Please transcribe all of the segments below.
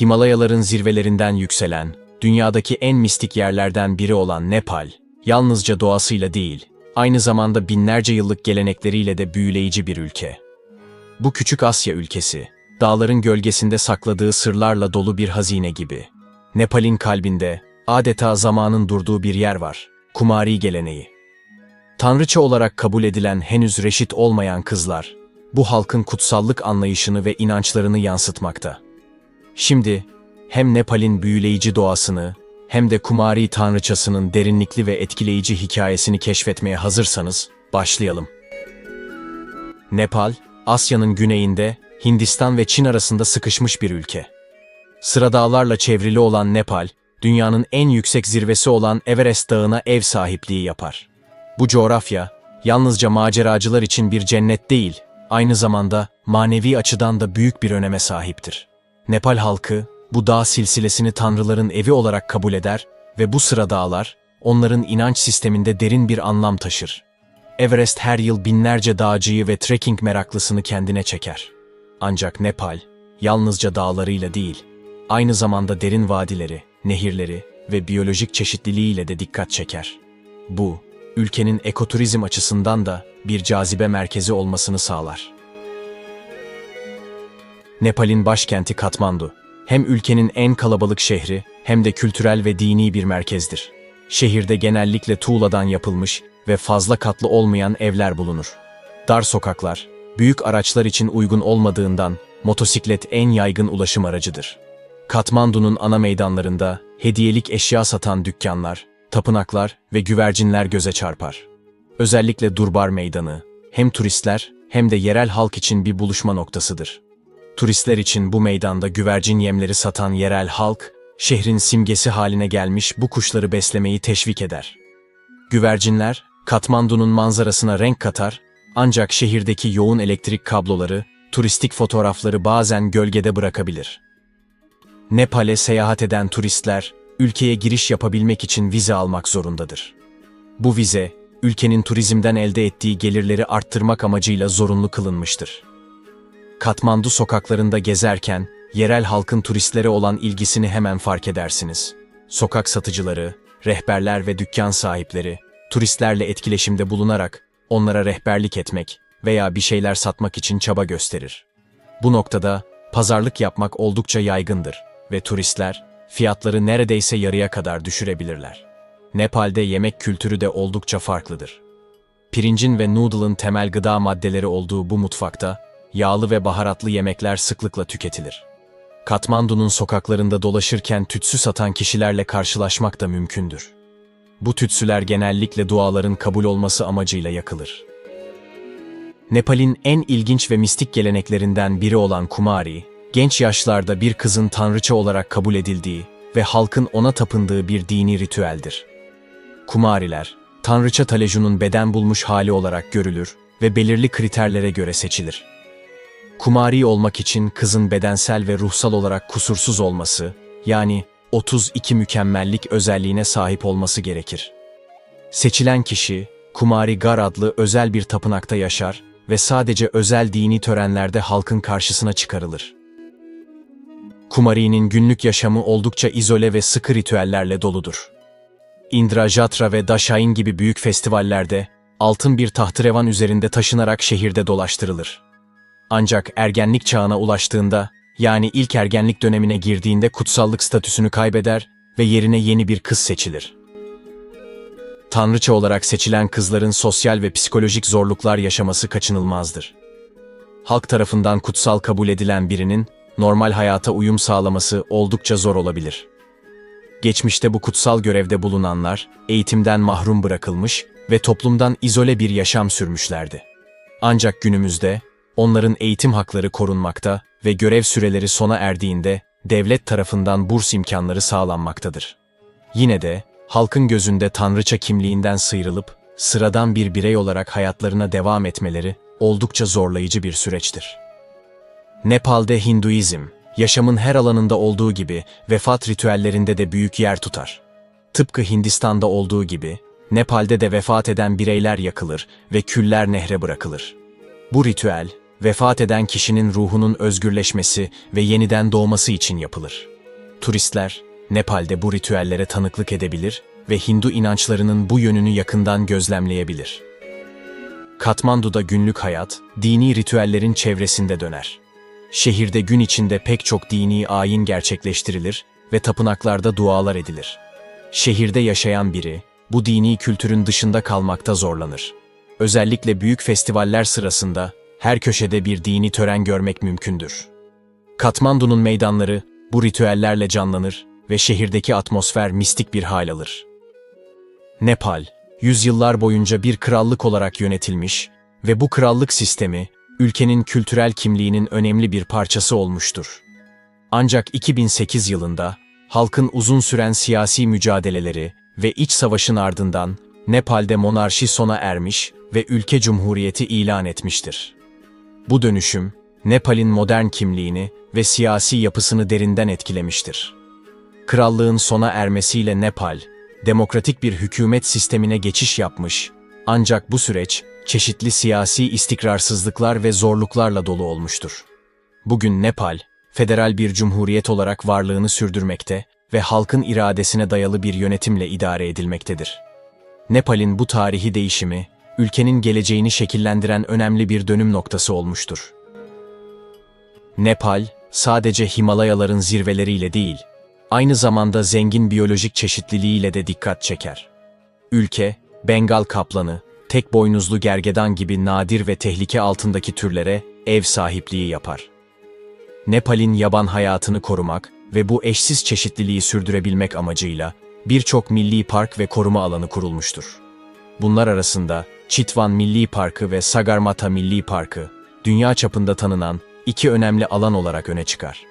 Himalayaların zirvelerinden yükselen, dünyadaki en mistik yerlerden biri olan Nepal, yalnızca doğasıyla değil, aynı zamanda binlerce yıllık gelenekleriyle de büyüleyici bir ülke. Bu küçük Asya ülkesi, dağların gölgesinde sakladığı sırlarla dolu bir hazine gibi. Nepal'in kalbinde adeta zamanın durduğu bir yer var, Kumari geleneği. Tanrıça olarak kabul edilen henüz reşit olmayan kızlar, bu halkın kutsallık anlayışını ve inançlarını yansıtmakta. Şimdi hem Nepal'in büyüleyici doğasını hem de Kumari tanrıçasının derinlikli ve etkileyici hikayesini keşfetmeye hazırsanız başlayalım. Nepal, Asya'nın güneyinde Hindistan ve Çin arasında sıkışmış bir ülke. Sıra dağlarla çevrili olan Nepal, dünyanın en yüksek zirvesi olan Everest Dağı'na ev sahipliği yapar. Bu coğrafya, yalnızca maceracılar için bir cennet değil, aynı zamanda manevi açıdan da büyük bir öneme sahiptir. Nepal halkı, bu dağ silsilesini tanrıların evi olarak kabul eder ve bu sıra dağlar, onların inanç sisteminde derin bir anlam taşır. Everest her yıl binlerce dağcıyı ve trekking meraklısını kendine çeker. Ancak Nepal, yalnızca dağlarıyla değil, aynı zamanda derin vadileri, nehirleri ve biyolojik çeşitliliğiyle de dikkat çeker. Bu, ülkenin ekoturizm açısından da bir cazibe merkezi olmasını sağlar. Nepal'in başkenti Katmandu, hem ülkenin en kalabalık şehri hem de kültürel ve dini bir merkezdir. Şehirde genellikle tuğladan yapılmış ve fazla katlı olmayan evler bulunur. Dar sokaklar, büyük araçlar için uygun olmadığından motosiklet en yaygın ulaşım aracıdır. Katmandu'nun ana meydanlarında hediyelik eşya satan dükkanlar, tapınaklar ve güvercinler göze çarpar. Özellikle Durbar Meydanı, hem turistler hem de yerel halk için bir buluşma noktasıdır. Turistler için bu meydanda güvercin yemleri satan yerel halk, şehrin simgesi haline gelmiş bu kuşları beslemeyi teşvik eder. Güvercinler, Katmandu'nun manzarasına renk katar, ancak şehirdeki yoğun elektrik kabloları, turistik fotoğrafları bazen gölgede bırakabilir. Nepal'e seyahat eden turistler, ülkeye giriş yapabilmek için vize almak zorundadır. Bu vize, ülkenin turizmden elde ettiği gelirleri arttırmak amacıyla zorunlu kılınmıştır. Katmandu sokaklarında gezerken, yerel halkın turistlere olan ilgisini hemen fark edersiniz. Sokak satıcıları, rehberler ve dükkan sahipleri, turistlerle etkileşimde bulunarak onlara rehberlik etmek veya bir şeyler satmak için çaba gösterir. Bu noktada pazarlık yapmak oldukça yaygındır ve turistler fiyatları neredeyse yarıya kadar düşürebilirler. Nepal'de yemek kültürü de oldukça farklıdır. Pirincin ve noodle'ın temel gıda maddeleri olduğu bu mutfakta yağlı ve baharatlı yemekler sıklıkla tüketilir. Katmandu'nun sokaklarında dolaşırken tütsü satan kişilerle karşılaşmak da mümkündür. Bu tütsüler genellikle duaların kabul olması amacıyla yakılır. Nepal'in en ilginç ve mistik geleneklerinden biri olan Kumari, genç yaşlarda bir kızın tanrıça olarak kabul edildiği ve halkın ona tapındığı bir dini ritüeldir. Kumariler, tanrıça Talejun'un beden bulmuş hali olarak görülür ve belirli kriterlere göre seçilir. Kumari olmak için kızın bedensel ve ruhsal olarak kusursuz olması, yani 32 mükemmellik özelliğine sahip olması gerekir. Seçilen kişi, Kumari Gar adlı özel bir tapınakta yaşar ve sadece özel dini törenlerde halkın karşısına çıkarılır. Kumari'nin günlük yaşamı oldukça izole ve sıkı ritüellerle doludur. Indra Jatra ve Dashain gibi büyük festivallerde altın bir tahtrevan üzerinde taşınarak şehirde dolaştırılır. Ancak ergenlik çağına ulaştığında, yani ilk ergenlik dönemine girdiğinde kutsallık statüsünü kaybeder ve yerine yeni bir kız seçilir. Tanrıça olarak seçilen kızların sosyal ve psikolojik zorluklar yaşaması kaçınılmazdır. Halk tarafından kutsal kabul edilen birinin normal hayata uyum sağlaması oldukça zor olabilir. Geçmişte bu kutsal görevde bulunanlar eğitimden mahrum bırakılmış ve toplumdan izole bir yaşam sürmüşlerdi. Ancak günümüzde onların eğitim hakları korunmakta ve görev süreleri sona erdiğinde devlet tarafından burs imkanları sağlanmaktadır. Yine de halkın gözünde tanrıça kimliğinden sıyrılıp sıradan bir birey olarak hayatlarına devam etmeleri oldukça zorlayıcı bir süreçtir. Nepal'de Hinduizm, yaşamın her alanında olduğu gibi vefat ritüellerinde de büyük yer tutar. Tıpkı Hindistan'da olduğu gibi, Nepal'de de vefat eden bireyler yakılır ve küller nehre bırakılır. Bu ritüel, vefat eden kişinin ruhunun özgürleşmesi ve yeniden doğması için yapılır. Turistler, Nepal'de bu ritüellere tanıklık edebilir ve Hindu inançlarının bu yönünü yakından gözlemleyebilir. Katmandu'da günlük hayat, dini ritüellerin çevresinde döner. Şehirde gün içinde pek çok dini ayin gerçekleştirilir ve tapınaklarda dualar edilir. Şehirde yaşayan biri, bu dini kültürün dışında kalmakta zorlanır. Özellikle büyük festivaller sırasında her köşede bir dini tören görmek mümkündür. Katmandu'nun meydanları bu ritüellerle canlanır ve şehirdeki atmosfer mistik bir hal alır. Nepal, yüzyıllar boyunca bir krallık olarak yönetilmiş ve bu krallık sistemi ülkenin kültürel kimliğinin önemli bir parçası olmuştur. Ancak 2008 yılında halkın uzun süren siyasi mücadeleleri ve iç savaşın ardından Nepal'de monarşi sona ermiş ve ülke cumhuriyeti ilan etmiştir. Bu dönüşüm, Nepal'in modern kimliğini ve siyasi yapısını derinden etkilemiştir. Krallığın sona ermesiyle Nepal, demokratik bir hükümet sistemine geçiş yapmış, ancak bu süreç çeşitli siyasi istikrarsızlıklar ve zorluklarla dolu olmuştur. Bugün Nepal, federal bir cumhuriyet olarak varlığını sürdürmekte ve halkın iradesine dayalı bir yönetimle idare edilmektedir. Nepal'in bu tarihi değişimi, ülkenin geleceğini şekillendiren önemli bir dönüm noktası olmuştur. Nepal, sadece Himalayaların zirveleriyle değil, aynı zamanda zengin biyolojik çeşitliliğiyle de dikkat çeker. Ülke, Bengal kaplanı, tek boynuzlu gergedan gibi nadir ve tehlike altındaki türlere ev sahipliği yapar. Nepal'in yaban hayatını korumak ve bu eşsiz çeşitliliği sürdürebilmek amacıyla birçok milli park ve koruma alanı kurulmuştur. Bunlar arasında Chitwan Milli Parkı ve Sagarmatha Milli Parkı, dünya çapında tanınan iki önemli alan olarak öne çıkar.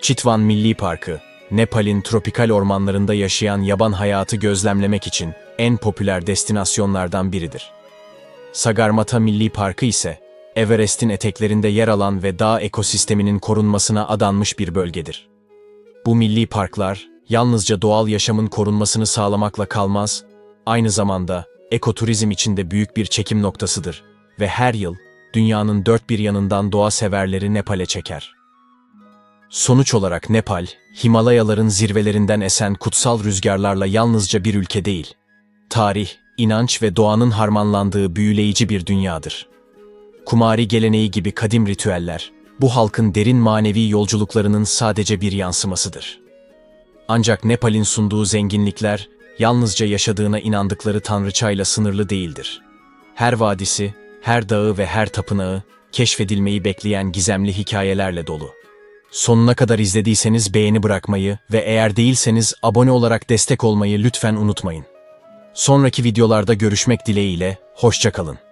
Chitwan Milli Parkı, Nepal'in tropikal ormanlarında yaşayan yaban hayatı gözlemlemek için en popüler destinasyonlardan biridir. Sagarmatha Milli Parkı ise Everest'in eteklerinde yer alan ve dağ ekosisteminin korunmasına adanmış bir bölgedir. Bu milli parklar yalnızca doğal yaşamın korunmasını sağlamakla kalmaz, aynı zamanda ekoturizm için de büyük bir çekim noktasıdır ve her yıl dünyanın dört bir yanından doğa severleri Nepal'e çeker. Sonuç olarak Nepal, Himalayaların zirvelerinden esen kutsal rüzgarlarla yalnızca bir ülke değil, tarih, inanç ve doğanın harmanlandığı büyüleyici bir dünyadır. Kumari geleneği gibi kadim ritüeller, bu halkın derin manevi yolculuklarının sadece bir yansımasıdır. Ancak Nepal'in sunduğu zenginlikler, yalnızca yaşadığına inandıkları tanrıçayla sınırlı değildir. Her vadisi, her dağı ve her tapınağı, keşfedilmeyi bekleyen gizemli hikayelerle dolu. Sonuna kadar izlediyseniz beğeni bırakmayı ve eğer değilseniz abone olarak destek olmayı lütfen unutmayın. Sonraki videolarda görüşmek dileğiyle, hoşçakalın.